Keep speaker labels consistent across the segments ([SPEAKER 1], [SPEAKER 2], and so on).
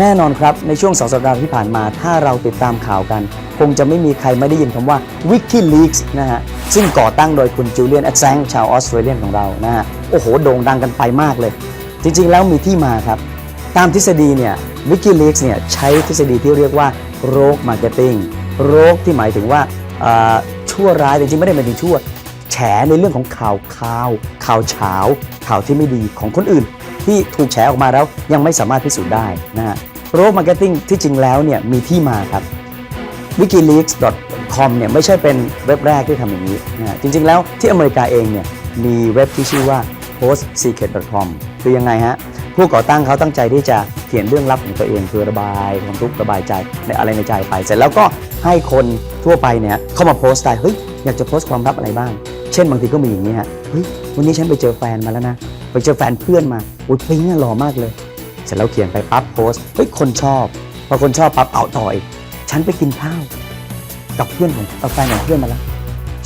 [SPEAKER 1] แน่นอนครับในช่วงสองสัปดาห์ที่ผ่านมา ถ้าเราติดตามข่าวกัน คงจะไม่มีใครไม่ได้ยินคำว่า WikiLeaks นะฮะ ซึ่งก่อตั้งโดยคุณจูเลียนแอดแซงชาวออสเตรเลียนของเรานะฮะ โอ้โห โด่งดังกันไปมากเลย จริงๆ แล้วมีที่มาครับ ตามทฤษฎีเนี่ย WikiLeaks เนี่ยใช้ทฤษฎีที่เรียกว่าโรคมาร์เก็ตติ้งโรคที่หมายถึงว่าอ่อชั่วร้ายจริงๆไม่ได้หมายถึงชั่ว แฉในเรื่องของข่าวข่าวข่าวเฉาข่าวที่ไม่ดีของคนอื่น ที่ถูกแฉออกมาแล้วยังไม่สามารถพิสูจน์ได้นะฮะโรคมาร์เก็ตติ้งที่จริงแล้วเนี่ยมีที่มาครับ wikileaks.com เนี่ยไม่ใช่เป็นเว็บแรกที่ทำอย่างนี้นะฮะจริงๆแล้วที่อเมริกาเองเนี่ยมีเว็บที่ชื่อว่า postsecret.com คือยังไงฮะ ผู้ก่อตั้งเขาตั้งใจที่จะเขียนเรื่องลับของตัวเองคือระบายความทุกข์ระบายใจในอะไรในใจไป เสร็จแล้วก็ให้คนทั่วไปเนี่ยเข้ามาโพสต์ได้เฮ้ยอยากจะโพสต์ความลับอะไรบ้าง เช่นบางทีก็มีอย่างนี้ฮะเฮ้ยวันนี้ฉันไปเจอแฟนมาแล้วนะ ไปเจอแฟนเพื่อนมาอุ้ยปิ๊งอะหล่อมากเลย เสร็จแล้วเขียนไปปั๊บโพสเฮ้ยคนชอบ พอคนชอบปั๊บเอาต่ออีกฉันไปกินข้าว กับเพื่อนของกับแฟนของเพื่อนมาแล้ว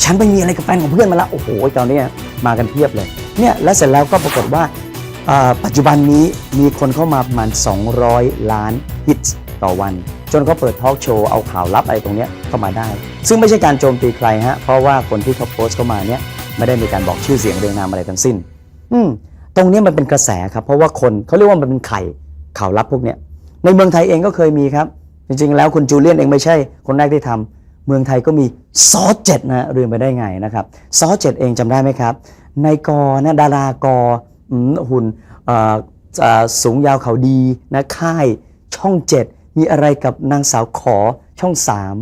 [SPEAKER 1] ฉันไปมีอะไรกับแฟนของเพื่อนมาแล้วโอ้โหตอนนี้มากันเพียบเลยเนี่ยแล้วเสร็จแล้วก็ปรากฏว่าปัจจุบันนี้มีคนเข้ามาประมาณ 200 ล้านฮิตต่อวัน จนเขาเปิดทอล์กโชว์เอาข่าวลับอะไรตรงเนี้ยเข้ามาได้ ซึ่งไม่ใช่การโจมตีใครฮะ เพราะว่าคนที่เขาโพสต์เข้ามาเนี่ยไม่ได้มีการบอกชื่อเสียงเรียงนามอะไรทั้งสิ้น อืม ตรงนี้มันเป็นกระแสครับ เพราะว่าคนเขาเรียกว่ามันเป็นไข่ข่าวลับพวกเนี้ยในเมืองไทยเองก็เคยมีครับ จริงๆ แล้วคุณจูเลียนเองไม่ใช่คนแรกที่ทำเมืองไทยก็มีซอเจ็ดนะเรียนไปได้ไงนะครับซอเจ็ดเองจำได้ไหมครับ ในกอนะดารากอหุ่นสูงยาวเขาดีนะค่ายช่องเจ็ดมีอะไรกับนางสาวขอช่องสาม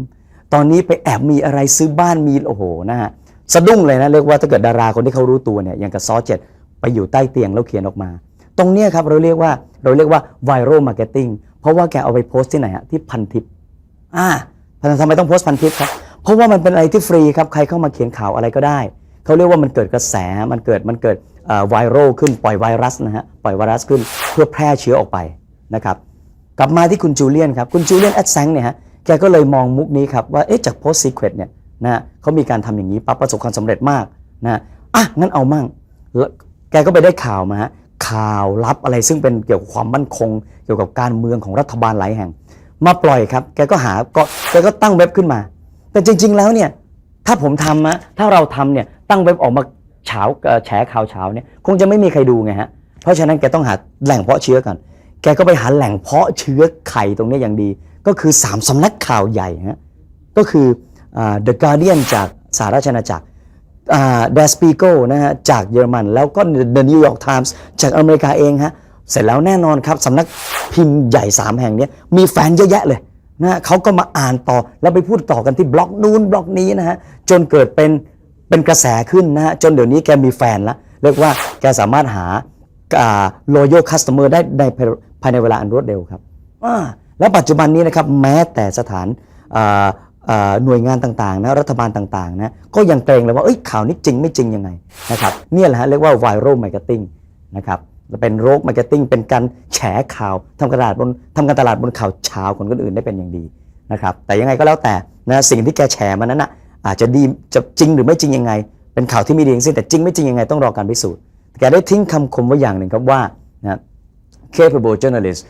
[SPEAKER 1] ตอนนี้ไปแอบมีอะไรซื้อบ้านมีโอ้โหนะฮะสะดุ้งเลยนะเรียกว่าถ้าเกิดดาราคนที่เขารู้ตัวเนี่ยอย่างกับซอเจ็ด ไปอยู่ใต้เตียงแล้วเขียนออกมา ตรงเนี้ยครับเราเรียกว่าเราเรียกว่า viral marketing เพราะว่าแกเอาไปโพสต์ที่ไหนฮะที่พันทิปอ่าทำไมต้องโพสต์พันทิปครับเพราะว่ามันเป็นอะไรที่ฟรีครับใครเข้ามาเขียนข่าวอะไรก็ได้เขาเรียกว่ามันเกิดกระแสมันเกิดมันเกิดไวรัลขึ้นปล่อยไวรัสนะฮะปล่อยไวรัสขึ้นเพื่อแพร่เชื้อออกไปนะครับกลับมาที่คุณจูเลียนครับคุณจูเลียนแอดแซงเนี่ยฮะแกก็เลยมองมุกนี้ครับว่าเอ๊ะจากโพสต์ซีเครตเนี่ยนะฮะเขามีการทำอย่างนี้ปั๊บประสบความสำเร็จมากนะฮะอะงั้นเอามั่ง แกก็ไปได้ข่าวมาฮะข่าวลับอะไรซึ่งเป็นเกี่ยวกับความมั่นคง เกี่ยวกับการเมืองของรัฐบาลหลายแห่ง มาปล่อยครับ แกก็หาก็แกก็ตั้งเว็บขึ้นมา แต่จริง ๆ แล้วเนี่ยถ้าผมทำอะถ้าเราทำเนี่ยตั้งเว็บออกมาเฉาแฉข่าวเช้าเนี่ยคงจะไม่มีใครดูไงฮะเพราะฉะนั้นแกต้องหาแหล่งเพาะเชื้อก่อนแกก็ไปหาแหล่งเพาะเชื้อไข่ตรงนี้อย่างดี ก็คือ3สำนักข่าวใหญ่ฮะก็คืออ The Guardian จากสหราชอาณาจักร อ่า Der Spiegel นะฮะจากเยอรมันแล้วก็ The New York Times จากอเมริกาเองฮะเสร็จแล้วแน่นอนครับสำนักพิมพ์ใหญ่ 3 แห่งนี้มีแฟนเยอะแยะเลยนะเขาก็มาอ่านต่อแล้วไปพูดต่อกันที่บล็อกนู้นบล็อกนี้นะฮะจนเกิดเป็นเป็นกระแสขึ้นนะฮะจนเดี๋ยวนี้แกมีแฟนล้วเรียกว่าแกสามารถหาอ่า loyal customer ได้ในภายในเวลาอันรวดเร็วครับแล้วปัจจุบันนี้นะครับแม้แต่สถาน หน่วยงานต่างๆนะรัฐบาลต่างๆนะก็ยังเกรงเลยว่าเอ้ยข่าวนี้จริงไม่จริงยังไงนะครับเนี่ยแหละฮะเรียกว่า viral marketing นะครับเป็นโรคมาร์เก็ตติ้งเป็นการแฉข่าวทำกรตลาดบนทำการตลาดบนข่าวเช้าคนคนอื่นได้เป็นอย่างดีนะครับแต่ยังไงก็แล้วแต่นะสิ่งที่แกแฉมานั้นนะอาจจะดีจะจริงหรือไม่จริงยังไง เป็นข่าวที่ไม่ดีทั้งสิ้นแต่จริงไม่จริงยังไงต้องรอการพิสูจน์แกได้ทิ้งคำคมไว้อย่างหนึ่งครับว่านะ capable journalists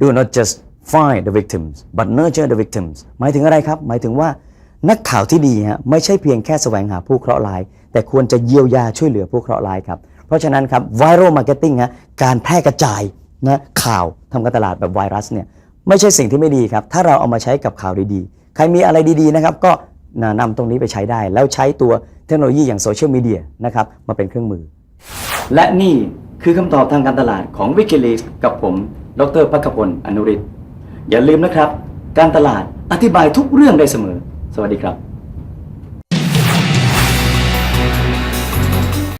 [SPEAKER 1] do not just find the victims but nurture the victims หมายถึงอะไรครับ หมายถึงว่านักข่าวที่ดีฮะไม่ใช่เพียงแค่แสวงหาผู้เคราะห์ร้าย แต่ควรจะเยียวยาช่วยเหลือผู้เคราะห์ร้ายครับ เพราะฉะนั้นครับ viral marketing ฮะการแพร่กระจายนะข่าวทำการตลาดแบบไวรัสเนี่ยไม่ใช่สิ่งที่ไม่ดีครับ ถ้าเราเอามาใช้กับข่าวดีๆ ใครมีอะไรดีๆนะครับ ก็นำตรงนี้ไปใช้ได้ แล้วใช้ตัวเทคโนโลยีอย่างโซเชียลมีเดียนะครับมาเป็นเครื่องมือ และนี่คือคำตอบทางการตลาดของ Wikileaks กับผม ดรพักพลอนุริศ อย่าลืมนะครับ การตลาดอธิบายทุกเรื่องได้เสมอ สวัสดีครับ